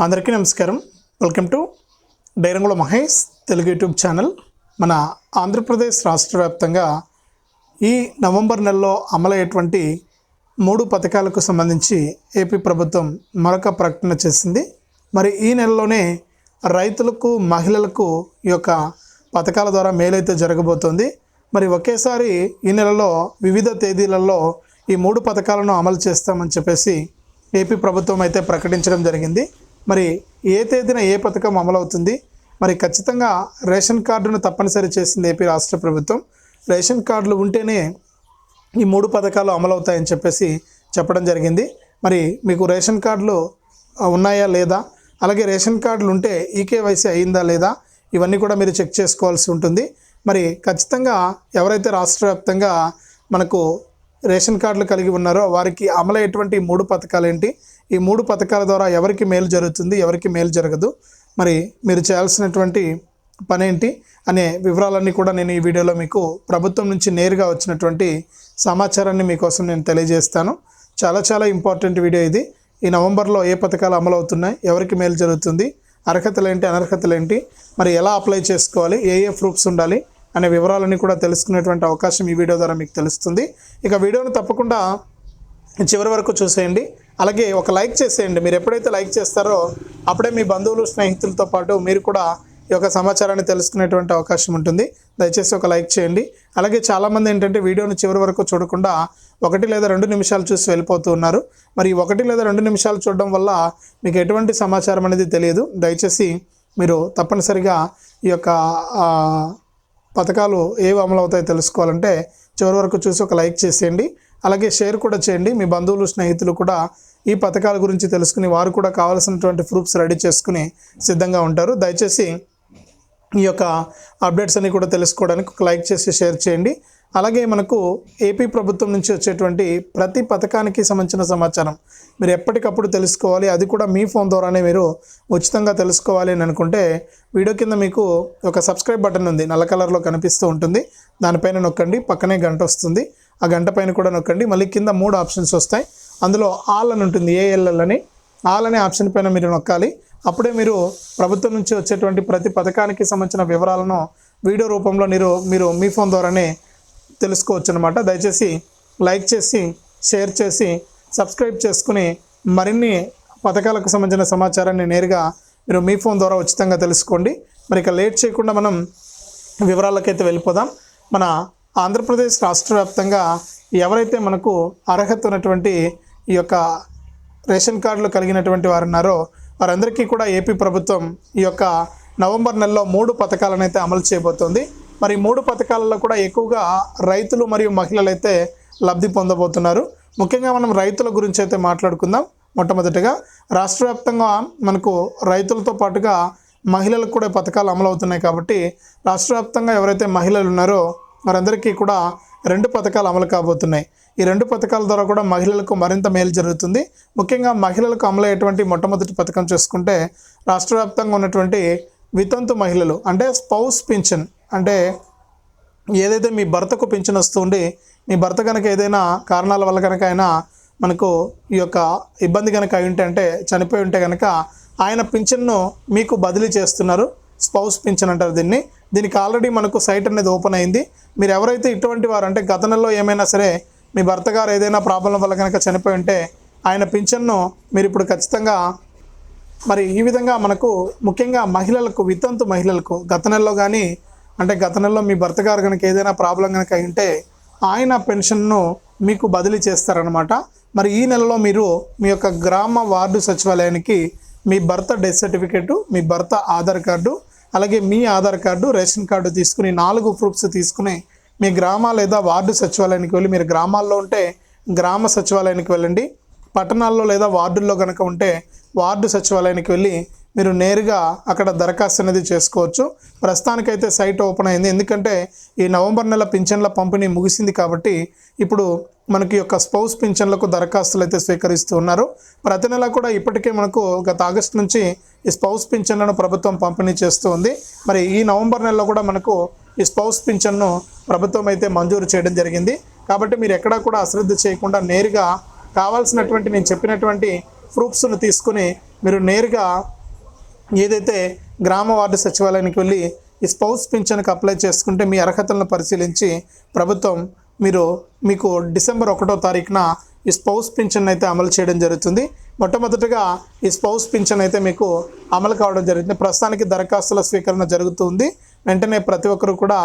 అందరికీ నమస్కారం. Welcome to డైరంగుల Mahesh Telugu YouTube channel. మన ఆంధ్రప్రదేశ్ రాష్ట్ర వ్యాప్తంగా ఈ నవంబర్ నెలలో అమలయ్యేటువంటి మూడు పథకాలకు సంబంధించి ఏపీ ప్రభుత్వం మరొక ప్రకటన చేసింది. మరి ఈ నెలలోనే రైతులకు మహిళలకు ఈ యొక్క పథకాల ద్వారా మేలైతే జరగబోతోంది. మరి ఒకేసారి ఈ నెలలో వివిధ తేదీలలో ఈ మూడు పథకాలను అమలు చేస్తామని చెప్పేసి ఏపీ ప్రభుత్వం అయితే ప్రకటించడం జరిగింది. మరి ఏ తేదీన ఏ పథకం అమలవుతుంది? మరి ఖచ్చితంగా రేషన్ కార్డును తప్పనిసరి చేసింది ఏపీ రాష్ట్ర ప్రభుత్వం. రేషన్ కార్డులు ఉంటేనే ఈ మూడు పథకాలు అమలవుతాయని చెప్పేసి చెప్పడం జరిగింది. మరి మీకు రేషన్ కార్డులు ఉన్నాయా లేదా? అలాగే రేషన్ కార్డులు ఉంటే ఈకేవైసీ అయిందా లేదా? ఇవన్నీ కూడా మీరు చెక్ చేసుకోవాల్సి ఉంటుంది. మరి ఖచ్చితంగా ఎవరైతే రాష్ట్ర వ్యాప్తంగా మనకు రేషన్ కార్డులు కలిగి ఉన్నారో వారికి అమలయ్యేటువంటి మూడు పథకాలు ఏంటి ఈ మూడు పథకాల ద్వారా ఎవరికి మేలు జరుగుతుంది ఎవరికి మేలు జరగదు. మరి మీరు చేయాల్సినటువంటి పనేంటి అనే వివరాలన్నీ కూడా నేను ఈ వీడియోలో మీకు ప్రభుత్వం నుంచి నేరుగా వచ్చినటువంటి సమాచారాన్ని మీకోసం నేను తెలియజేస్తాను. చాలా చాలా ఇంపార్టెంట్ వీడియో ఇది. ఈ నవంబర్లో ఏ పథకాలు అమలు అవుతున్నాయి ఎవరికి మేలు జరుగుతుంది అర్హతలు ఏంటి అనర్హతలు ఏంటి మరి ఎలా అప్లై చేసుకోవాలి ఏ ఏ ప్రూఫ్స్ ఉండాలి అనే వివరాలన్నీ కూడా తెలుసుకునేటువంటి అవకాశం ఈ వీడియో ద్వారా మీకు తెలుస్తుంది. ఇక వీడియోను తప్పకుండా చివరి వరకు చూసేయండి. అలాగే ఒక లైక్ చేసేయండి. మీరు ఎప్పుడైతే లైక్ చేస్తారో అప్పుడే మీ బంధువులు స్నేహితులతో పాటు మీరు కూడా ఈ యొక్క సమాచారాన్ని తెలుసుకునేటువంటి అవకాశం ఉంటుంది. దయచేసి ఒక లైక్ చేయండి. అలాగే చాలామంది ఏంటంటే వీడియోను చివరి వరకు చూడకుండా ఒకటి లేదా రెండు నిమిషాలు చూసి వెళ్ళిపోతూ ఉన్నారు. మరి ఒకటి లేదా రెండు నిమిషాలు చూడడం వల్ల మీకు ఎటువంటి సమాచారం అనేది తెలియదు. దయచేసి మీరు తప్పనిసరిగా ఈ యొక్క పథకాలు ఏవి అమలు అవుతాయో తెలుసుకోవాలంటే చివరి వరకు చూసి ఒక లైక్ చేసేయండి. అలాగే షేర్ కూడా చేయండి. మీ బంధువులు స్నేహితులు కూడా ఈ పథకాల గురించి తెలుసుకుని వారు కూడా కావాల్సినటువంటి ప్రూఫ్స్ రెడీ చేసుకుని సిద్ధంగా ఉంటారు. దయచేసి ఈ యొక్క అప్డేట్స్ అన్ని కూడా తెలుసుకోవడానికి ఒక లైక్ చేసి షేర్ చేయండి. అలాగే మనకు ఏపీ ప్రభుత్వం నుంచి వచ్చేటువంటి ప్రతి పథకానికి సంబంధించిన సమాచారం మీరు ఎప్పటికప్పుడు తెలుసుకోవాలి. అది కూడా మీ ఫోన్ ద్వారానే మీరు ఉచితంగా తెలుసుకోవాలి అని అనుకుంటే వీడియో కింద మీకు ఒక సబ్స్క్రైబ్ బటన్ ఉంది. నల్ల కలర్లో కనిపిస్తూ ఉంటుంది. దానిపైన నొక్కండి. పక్కనే గంట వస్తుంది. ఆ గంట పైన కూడా నొక్కండి. మళ్ళీ కింద మూడు ఆప్షన్స్ వస్తాయి. అందులో ఆల్ అని ఉంటుంది ఏఎల్ఎల్ అని. ఆల్ అనే ఆప్షన్ పైన మీరు నొక్కాలి. అప్పుడే మీరు ప్రభుత్వం నుంచి వచ్చేటువంటి ప్రతి పథకానికి సంబంధించిన వివరాలను వీడియో రూపంలో మీరు మీరు మీ ఫోన్ ద్వారానే తెలుసుకోవచ్చు అనమాట దయచేసి లైక్ చేసి షేర్ చేసి సబ్స్క్రైబ్ చేసుకుని మరిన్ని పథకాలకు సంబంధించిన సమాచారాన్ని నేరుగా మీరు మీ ఫోన్ ద్వారా ఉచితంగా తెలుసుకోండి. మరి ఇక లేట్ చేయకుండా మనం వివరాలకైతే వెళ్ళిపోదాం. మన ఆంధ్రప్రదేశ్ రాష్ట్ర వ్యాప్తంగా ఎవరైతే మనకు అర్హత ఉన్నటువంటి ఈ యొక్క రేషన్ కార్డులు కలిగినటువంటి వారు ఉన్నారో వారందరికీ కూడా ఏపీ ప్రభుత్వం ఈ యొక్క నవంబర్ నెలలో మూడు పథకాలను అయితే అమలు చేయబోతోంది. మరి మూడు పథకాలలో కూడా ఎక్కువగా రైతులు మరియు మహిళలు అయితే లబ్ధి పొందబోతున్నారు. ముఖ్యంగా మనం రైతుల గురించి అయితే మాట్లాడుకుందాం. మొట్టమొదటిగా రాష్ట్ర వ్యాప్తంగా మనకు రైతులతో పాటుగా మహిళలకు కూడా పథకాలు పథకాలు అమలవుతున్నాయి కాబట్టి రాష్ట్ర వ్యాప్తంగా ఎవరైతే మహిళలు ఉన్నారో వారందరికీ కూడా రెండు పథకాలు అమలు కాబోతున్నాయి. ఈ రెండు పథకాల ద్వారా కూడా మహిళలకు మరింత మేలు జరుగుతుంది. ముఖ్యంగా మహిళలకు అమలయ్యేటువంటి మొట్టమొదటి పథకం చూసుకుంటే రాష్ట్ర వ్యాప్తంగా ఉన్నటువంటి వితంతు మహిళలు అంటే స్పౌస్ పింఛన్ అంటే ఏదైతే మీ భర్తకు పింఛన్ వస్తుండి మీ భర్త కనుక ఏదైనా కారణాల వల్ల కనుక అయినా మనకు ఈ యొక్క ఇబ్బంది కనుక అయి ఉంటే అంటే చనిపోయి ఉంటే కనుక ఆయన పింఛన్ను మీకు బదిలీ చేస్తున్నారు. స్పౌస్ పింఛన్ అంటారు దీన్ని. దీనికి ఆల్రెడీ మనకు సైట్ అనేది ఓపెన్ అయింది. మీరు ఎవరైతే ఇటువంటి వారు అంటే గత నెలలో ఏమైనా సరే మీ భర్త గారు ఏదైనా ప్రాబ్లం వల్ల కనుక చనిపోయి ఉంటే ఆయన పింఛన్ను మీరు ఇప్పుడు ఖచ్చితంగా మరి ఈ విధంగా మనకు ముఖ్యంగా మహిళలకు వితంతు మహిళలకు గత నెలలో కానీ అంటే గత నెలలో మీ భర్త గారు కనుక ఏదైనా ప్రాబ్లం కనుక ఉంటే ఆయన పెన్షన్ను మీకు బదిలీ చేస్తారనమాట మరి ఈ నెలలో మీరు మీ యొక్క గ్రామ వార్డు సచివాలయానికి మీ భర్త డెత్ సర్టిఫికేటు మీ భర్త ఆధార్ కార్డు అలాగే మీ ఆధార్ కార్డు రేషన్ కార్డు తీసుకుని నాలుగు ప్రూఫ్స్ తీసుకుని మీ గ్రామ లేదా వార్డు సచివాలయానికి వెళ్ళి మీరు గ్రామాల్లో ఉంటే గ్రామ సచివాలయానికి వెళ్ళండి. పట్టణాల్లో లేదా వార్డుల్లో కనుక ఉంటే వార్డు సచివాలయానికి వెళ్ళి మీరు నేరుగా అక్కడ దరఖాస్తు అనేది చేసుకోవచ్చు. ప్రస్తుతానికైతే సైట్ ఓపెన్ అయింది. ఎందుకంటే ఈ నవంబర్ నెల పింఛన్ల పంపిణీ ముగిసింది కాబట్టి ఇప్పుడు మనకి యొక్క స్పౌస్ పింఛన్లకు దరఖాస్తులు అయితే స్వీకరిస్తూ ఉన్నారు. ప్రతి నెల కూడా ఇప్పటికే మనకు గత ఆగస్టు నుంచి ఈ స్పౌస్ పింఛన్లను ప్రభుత్వం పంపిణీ చేస్తూ ఉంది. మరి ఈ నవంబర్ నెలలో కూడా మనకు ఈ స్పౌస్ పింఛన్ను ప్రభుత్వం అయితే మంజూరు చేయడం జరిగింది. కాబట్టి మీరు ఎక్కడా కూడా అశ్రద్ధ చేయకుండా నేరుగా కావాల్సినటువంటి నేను చెప్పినటువంటి ప్రూఫ్స్ను తీసుకుని మీరు నేరుగా ఏదైతే గ్రామ వార్డు సచివాలయానికి వెళ్ళి ఈ స్పౌస్ పింఛన్కి అప్లై చేసుకుంటే మీ అర్హతలను పరిశీలించి ప్రభుత్వం మీరు మీకు డిసెంబర్ ఒకటో తారీఖున ఈ స్పౌస్ పింఛన్ అయితే అమలు చేయడం జరుగుతుంది. మొట్టమొదటిగా ఈ స్పౌస్ పింఛన్ అయితే మీకు అమలు కావడం జరుగుతుంది. ప్రస్తుతానికి దరఖాస్తుల స్వీకరణ జరుగుతుంది వెంటనే ప్రతి ఒక్కరు కూడా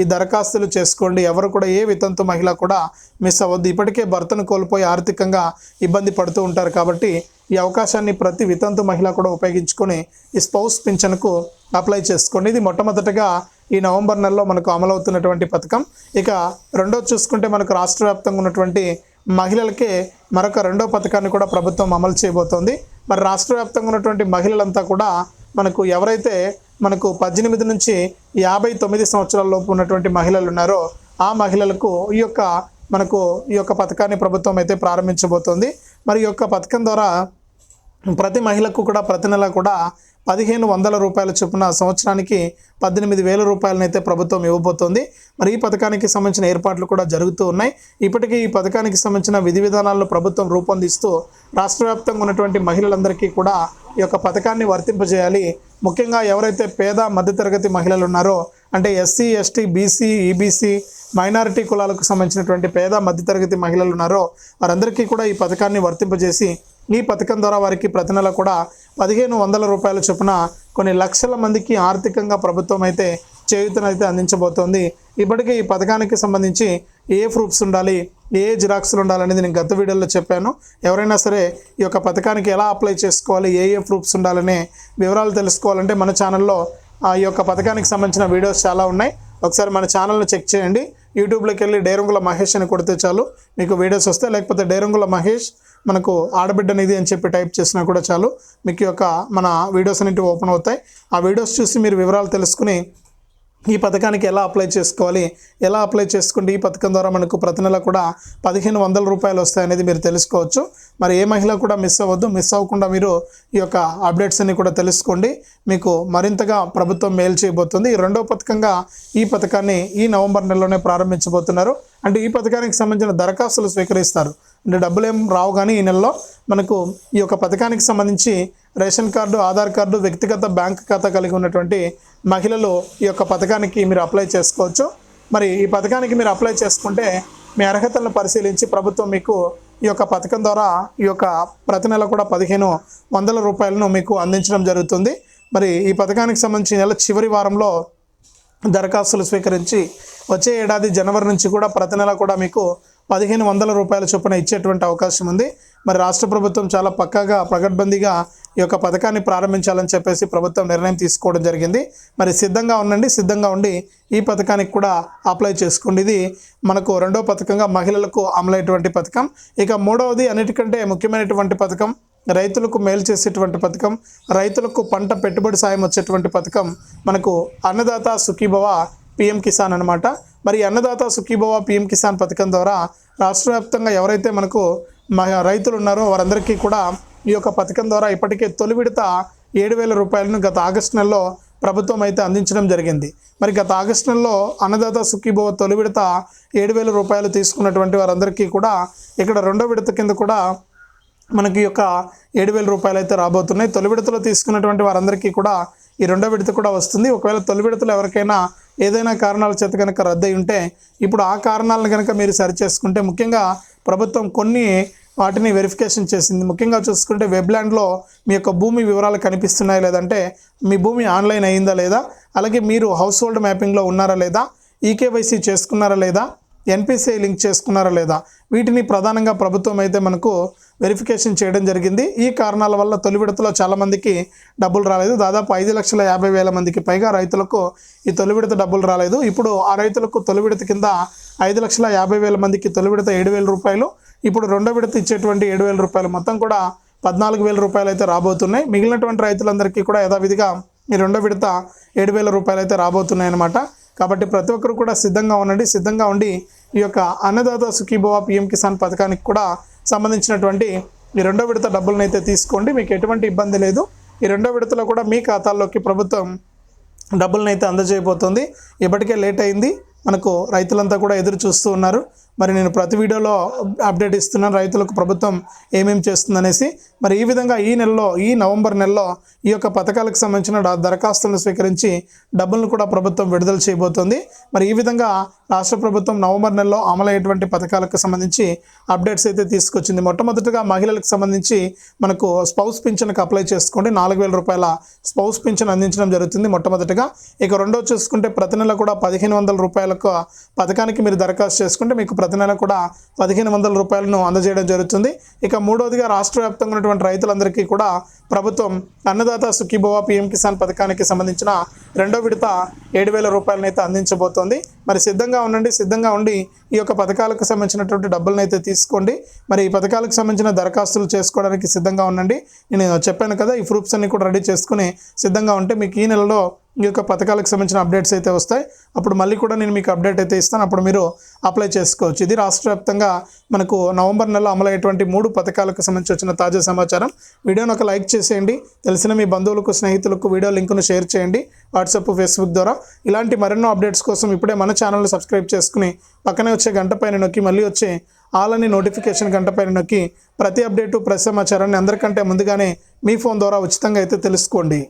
ఈ దరఖాస్తులు చేసుకోండి. ఎవరు కూడా ఏ వితంతు మహిళ కూడా మిస్ అవ్వద్దు. ఇప్పటికే భర్తను కోల్పోయి ఆర్థికంగా ఇబ్బంది పడుతూ ఉంటారు కాబట్టి ఈ అవకాశాన్ని ప్రతి వితంతు మహిళ కూడా ఉపయోగించుకొని ఈ స్పౌస్ పింఛన్కు అప్లై చేసుకోండి. ఇది మొట్టమొదటగా ఈ నవంబర్ నెలలో మనకు అమలవుతున్నటువంటి పథకం. ఇక రెండోది చూసుకుంటే మనకు రాష్ట్ర వ్యాప్తంగా ఉన్నటువంటి మహిళలకే మరొక రెండో పథకాన్ని కూడా ప్రభుత్వం అమలు చేయబోతోంది. మరి రాష్ట్ర వ్యాప్తంగా ఉన్నటువంటి మహిళలంతా కూడా మనకు ఎవరైతే మనకు పద్దెనిమిది నుంచి యాభై తొమ్మిది సంవత్సరాల లోపు ఉన్నటువంటి మహిళలు ఉన్నారో ఆ మహిళలకు ఈ యొక్క మనకు ఈ యొక్క పథకాన్ని ప్రభుత్వం అయితే ప్రారంభించబోతోంది. మరి ఈ యొక్క పథకం ద్వారా ప్రతి మహిళకు కూడా ప్రతి నెల కూడా పదిహేను వందల రూపాయల చొప్పున సంవత్సరానికి పద్దెనిమిది వేల రూపాయలనైతే ప్రభుత్వం ఇవ్వబోతోంది. మరి ఈ పథకానికి సంబంధించిన ఏర్పాట్లు కూడా జరుగుతూ ఉన్నాయి. ఇప్పటికీ ఈ పథకానికి సంబంధించిన విధి విధానాలను ప్రభుత్వం రూపొందిస్తూ రాష్ట్ర వ్యాప్తంగా ఉన్నటువంటి మహిళలందరికీ కూడా ఈ యొక్క పథకాన్ని వర్తింపజేయాలి. ముఖ్యంగా ఎవరైతే పేద మధ్యతరగతి మహిళలు ఉన్నారో అంటే SC ST BC EBC minority కులాలకు సంబంధించినటువంటి పేద మధ్యతరగతి మహిళలు ఉన్నారో వారందరికీ కూడా ఈ పథకాన్ని వర్తింపజేసి ఈ పథకం ద్వారా వారికి ప్రతి నెల కూడా పదిహేను వందల రూపాయల చొప్పున కొన్ని లక్షల మందికి ఆర్థికంగా ప్రభుత్వం అయితే చేయూతనైతే అందించబోతోంది. ఇప్పటికే ఈ పథకానికి సంబంధించి ఏ ప్రూఫ్స్ ఉండాలి ఏ జిరాక్స్లు ఉండాలనేది నేను గత వీడియోలో చెప్పాను. ఎవరైనా సరే ఈ యొక్క పథకానికి ఎలా అప్లై చేసుకోవాలి ఏ ఏ ప్రూఫ్స్ ఉండాలనే వివరాలు తెలుసుకోవాలంటే మన ఛానల్లో ఈ యొక్క పథకానికి సంబంధించిన వీడియోస్ చాలా ఉన్నాయి. ఒకసారి మన ఛానల్ని చెక్ చేయండి. యూట్యూబ్లోకి వెళ్ళి డేరంగుల మహేష్ అని కొడితే చాలు. మీకు వీడియోస్ వస్తాయి లేకపోతే డేరంగుల మహేష్ మనకు ఆడబిడ్డ అనేది అని చెప్పి టైప్ చేసినా కూడా చాలు. మీకు యొక్క మన వీడియోస్ అనేవి ఓపెన్ అవుతాయి. ఆ వీడియోస్ చూసి మీరు వివరాలు తెలుసుకుని ఈ పథకానికి ఎలా అప్లై చేసుకోవాలి? ఎలా అప్లై చేసుకుంటే ఈ పథకం ద్వారా మనకు ప్రతి నెల కూడా పదిహేను వందల రూపాయలు వస్తాయనేది మీరు తెలుసుకోవచ్చు. మరి ఏ మహిళ కూడా మిస్ అవ్వద్దు. మిస్ అవ్వకుండా మీరు ఈ యొక్క అప్డేట్స్ అన్ని కూడా తెలుసుకోండి. మీకు మరింతగా ప్రభుత్వం మేలు చేయబోతుంది. ఈ రెండో పథకంగా ఈ పథకాన్ని ఈ నవంబర్ నెలలోనే ప్రారంభించబోతున్నారు. అంటే ఈ పథకానికి సంబంధించిన దరఖాస్తులు స్వీకరిస్తారు. అంటే డబ్బులు ఏం రావు కానీ ఈ నెలలో మనకు ఈ యొక్క పథకానికి సంబంధించి రేషన్ కార్డు ఆధార్ కార్డు వ్యక్తిగత బ్యాంక్ ఖాతా కలిగి ఉన్నటువంటి మహిళలు ఈ యొక్క పథకానికి మీరు అప్లై చేసుకోవచ్చు. మరి ఈ పథకానికి మీరు అప్లై చేసుకుంటే మీ అర్హతలను పరిశీలించి ప్రభుత్వం మీకు ఈ యొక్క పథకం ద్వారా ఈ యొక్క ప్రతి నెల కూడా పదిహేను వందల రూపాయలను మీకు అందించడం జరుగుతుంది. మరి ఈ పథకానికి సంబంధించి నెల చివరి వారంలో దరఖాస్తులు స్వీకరించి వచ్చే ఏడాది జనవరి నుంచి కూడా ప్రతి నెల కూడా మీకు పదిహేను వందల రూపాయల చొప్పున ఇచ్చేటువంటి అవకాశం ఉంది. మరి రాష్ట్ర ప్రభుత్వం చాలా పక్కాగా పగడ్బందీగా ఈ యొక్క పథకాన్ని ప్రారంభించాలని చెప్పేసి ప్రభుత్వం నిర్ణయం తీసుకోవడం జరిగింది. మరి సిద్ధంగా ఉండండి సిద్ధంగా ఉండి ఈ పథకానికి కూడా అప్లై చేసుకోండి. ఇది మనకు రెండో పథకంగా మహిళలకు అమలైనటువంటి పథకం. ఇక మూడవది అన్నిటికంటే ముఖ్యమైనటువంటి పథకం రైతులకు మేలు చేసేటువంటి పథకం రైతులకు పంట పెట్టుబడి సాయం వచ్చేటువంటి పథకం. మనకు అన్నదాత సుఖీభవ పిఎం కిసాన్ అనమాట మరి అన్నదాత సుఖీభవ పిఎం కిసాన్ పథకం ద్వారా రాష్ట్ర వ్యాప్తంగా ఎవరైతే మనకు రైతులు ఉన్నారో వారందరికీ కూడా ఈ యొక్క పథకం ద్వారా ఇప్పటికే తొలి విడత ఏడు వేల రూపాయలను గత ఆగస్టు నెలలో ప్రభుత్వం అయితే అందించడం జరిగింది. మరి గత ఆగస్టు నెలలో అన్నదాత సుఖీభవ తొలి విడత ఏడు వేల రూపాయలు తీసుకున్నటువంటి వారందరికీ కూడా ఇక్కడ రెండో విడత కింద కూడా మనకి యొక్క ఏడు వేల రూపాయలు అయితే రాబోతున్నాయి. తొలి విడతలో తీసుకున్నటువంటి వారందరికీ కూడా ఈ రెండో విడత కూడా వస్తుంది. ఒకవేళ తొలి విడతలో ఎవరికైనా ఏదైనా కారణాల చేత కనుక రద్దయి ఉంటే ఇప్పుడు ఆ కారణాలను కనుక మీరు సరి చేసుకుంటే ముఖ్యంగా ప్రభుత్వం కొన్ని వాటిని వెరిఫికేషన్ చేసింది. ముఖ్యంగా చూసుకుంటే వెబ్లాండ్లో మీ యొక్క భూమి వివరాలు కనిపిస్తున్నాయా లేదంటే మీ భూమి ఆన్లైన్ అయిందా లేదా? అలాగే మీరు హౌస్ హోల్డ్ మ్యాపింగ్లో ఉన్నారా లేదా? ఈకేవైసీ చేసుకున్నారా లేదా? ఎన్పిసిఐ లింక్ చేసుకున్నారా లేదా? వీటిని ప్రధానంగా ప్రభుత్వం అయితే మనకు వెరిఫికేషన్ చేయడం జరిగింది. ఈ కారణాల వల్ల తొలి విడతలో చాలామందికి డబ్బులు రాలేదు. దాదాపు ఐదు లక్షల యాభై వేల మందికి పైగా రైతులకు ఈ తొలి విడత డబ్బులు రాలేదు. ఇప్పుడు ఆ రైతులకు తొలి విడత కింద ఐదు లక్షల యాభై వేల మందికి తొలి విడత ఏడు వేల రూపాయలు ఇప్పుడు రెండో విడత ఇచ్చేటువంటి ఏడు వేల రూపాయలు. మొత్తం కూడా పద్నాలుగు వేల రూపాయలు అయితే రాబోతున్నాయి. మిగిలినటువంటి రైతులందరికీ కూడా యథావిధిగా ఈ రెండో విడత ఏడు వేల రూపాయలు అయితే రాబోతున్నాయి అన్నమాట కాబట్టి ప్రతి ఒక్కరు కూడా సిద్ధంగా ఉండండి సిద్ధంగా ఉండి ఈ యొక్క అన్నదాత సుఖీభవ పిఎం కిసాన్ పథకానికి కూడా సంబంధించినటువంటి ఈ రెండో విడత డబ్బులను అయితే తీసుకోండి. మీకు ఎటువంటి ఇబ్బంది లేదు. ఈ రెండో విడతలో కూడా మీ ఖాతాల్లోకి ప్రభుత్వం డబ్బులను అయితే అందజేయబోతుంది. ఇప్పటికే లేట్ అయింది. మనకు రైతులంతా కూడా ఎదురు చూస్తూ ఉన్నారు. మరి నేను ప్రతి వీడియోలో అప్డేట్ ఇస్తున్నాను. రైతులకు ప్రభుత్వం ఏమేమి చేస్తుందనేసి. మరి ఈ విధంగా ఈ నెలలో ఈ నవంబర్ నెలలో ఈ యొక్క పథకాలకు సంబంధించిన దరఖాస్తులను స్వీకరించి డబ్బులను కూడా ప్రభుత్వం విడుదల చేయబోతోంది. మరి ఈ విధంగా రాష్ట్ర ప్రభుత్వం నవంబర్ నెలలో అమలయ్యేటువంటి పథకాలకు సంబంధించి అప్డేట్స్ అయితే తీసుకొచ్చింది. మొట్టమొదటిగా మహిళలకు సంబంధించి మనకు స్పౌస్ పింఛన్కి అప్లై చేసుకోండి. నాలుగు వేల రూపాయల స్పౌస్ పింఛన్ అందించడం జరుగుతుంది మొట్టమొదటిగా. ఇక రెండో చూసుకుంటే ప్రతి నెల కూడా పదిహేను వందల రూపాయలకు పథకానికి మీరు దరఖాస్తు చేసుకుంటే మీకు ప్రతి నెల కూడా పదిహేను వందల రూపాయలను అందజేయడం జరుగుతుంది. ఇక మూడవదిగా రాష్ట్ర వ్యాప్తంగా ఉన్నటువంటి రైతులందరికీ కూడా ప్రభుత్వం అన్నదాత సుఖీభవ పిఎం కిసాన్ పథకానికి సంబంధించిన రెండో విడత ఏడు వేల రూపాయలను అయితే అందించబోతోంది. మరి సిద్ధంగా ఉండండి సిద్ధంగా ఉండి ఈ యొక్క పథకాలకు సంబంధించినటువంటి డబ్బులను అయితే తీసుకోండి. మరి ఈ పథకాలకు సంబంధించిన దరఖాస్తులు చేసుకోవడానికి సిద్ధంగా ఉండండి. నేను చెప్పాను కదా ఈ ప్రూఫ్స్ అన్ని కూడా రెడీ చేసుకుని సిద్ధంగా ఉంటే మీకు ఈ నెలలో ఈ యొక్క పథకాలకు సంబంధించిన అప్డేట్స్ అయితే వస్తాయి. అప్పుడు మళ్ళీ కూడా నేను మీకు అప్డేట్ అయితే ఇస్తాను. అప్పుడు మీరు అప్లై చేసుకోవచ్చు. ఇది రాష్ట్ర వ్యాప్తంగా మనకు నవంబర్ నెలలో అమలయ్యేటువంటి మూడు పథకాలకు సంబంధించి వచ్చిన తాజా సమాచారం. వీడియోని ఒక లైక్ చేసేయండి. తెలిసిన మీ బంధువులకు స్నేహితులకు వీడియో లింకును షేర్ చేయండి. వాట్సాప్ ఫేస్బుక్ ద్వారా. ఇలాంటి మరెన్నో అప్డేట్స్ కోసం ఇప్పుడే మన ఛానల్ని సబ్స్క్రైబ్ చేసుకుని పక్కనే వచ్చే గంట పైన నొక్కి మళ్ళీ వచ్చే ఆల్ అని నోటిఫికేషన్ గంట పైన నొక్కి ప్రతి అప్డేటు ప్రతి సమాచారాన్ని అందరికంటే ముందుగానే మీ ఫోన్ ద్వారా ఉచితంగా అయితే తెలుసుకోండి.